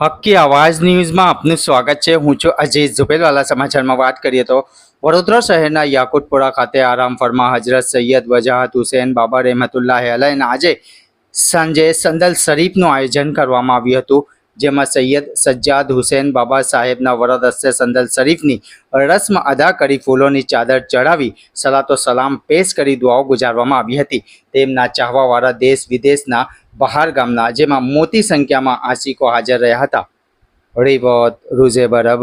હક્કી આવાજ ન્યૂઝમાં આપનું સ્વાગત છે. હું છું અજીત ઝુબેલવાલા સમાચારમાં વાત કરીએ તો વડોદરા શહેરના યાકુટપુરા ખાતે આરામ ફરમા હજરત સૈયદ વજાહત હુસેન, બાબા રહેમતુલ્લાહ અલયના આજે સાંજે સંદલ શરીફનું આયોજન કરવામાં આવ્યું હતું. જેમાં સૈયદ સજ્જાદ હુસેન બાબા સાહેબના વરદ હસ્તે સંદલ શરીફની રસ્મ અદા કરી ફૂલોની ચાદર ચડાવી સલાતો સલામ પેશ કરી દુઆઓ ગુજારવામાં આવી હતી. તેમના ચાહવાવાળા દેશ વિદેશના બહાર ગામના, જેમાં મોટી સંખ્યામાં આશિકો હાજર રહ્યા હતા. રિવત રૂઝે બરબ.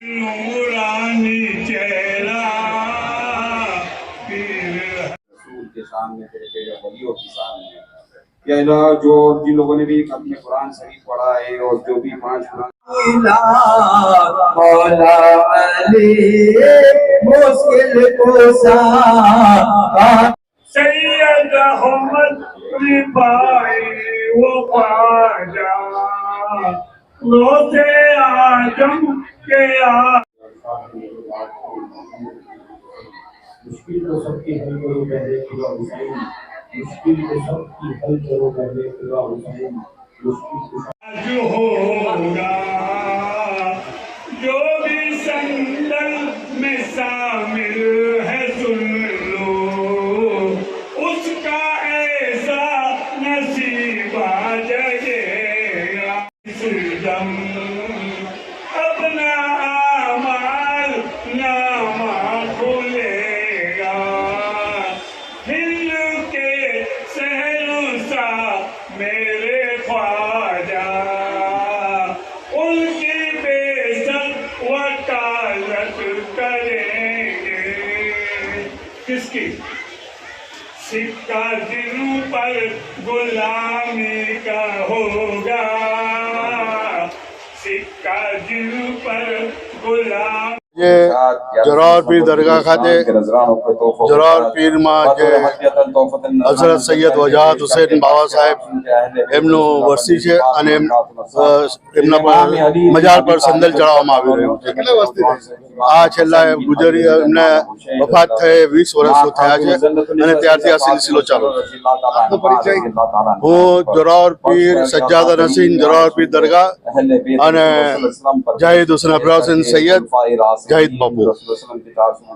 نورانی کے سامنے ولیوں کے سامنے۔ جو جن لوگوں نے بھی اپنے قرآن شریف پڑھا ہے اور جو بھی پانچ مولا علی مشکل کو سا سید احمد روزے آجم کے مشکل تو سب کی حل کرو پہلے خدا حسین مشکل تو سب کی حل کرو پہلے خدا حسین مشکل جو ہو کس کی؟ سکہ دلوں پر غلامی کا ہوگا۔ سکہ دلوں پر غلامی જે જરાવર પીર દરગાહ ખાતે જરાવર પીરમાં જે હઝરત સૈયદ વજાહત હુસેન બાબા સાહેબ એમનું વસ્તી છે અને એમ એમના પર મજાર પર સંદલ ચડાવવામાં આવી રહ્યું છે આ છેલ્લા ગુજરી એમને વફાત થયે વીસ વર્ષો થયા છે અને ત્યારથી આ સિલસિલો ચાલુ હું જોરાવર પીર સજ્જાદ હસીન જોરાવર પીર દરગાહ અને જાહિદ હુસેન અબરાર હુસેન સૈયદ જાહિદ બાપુ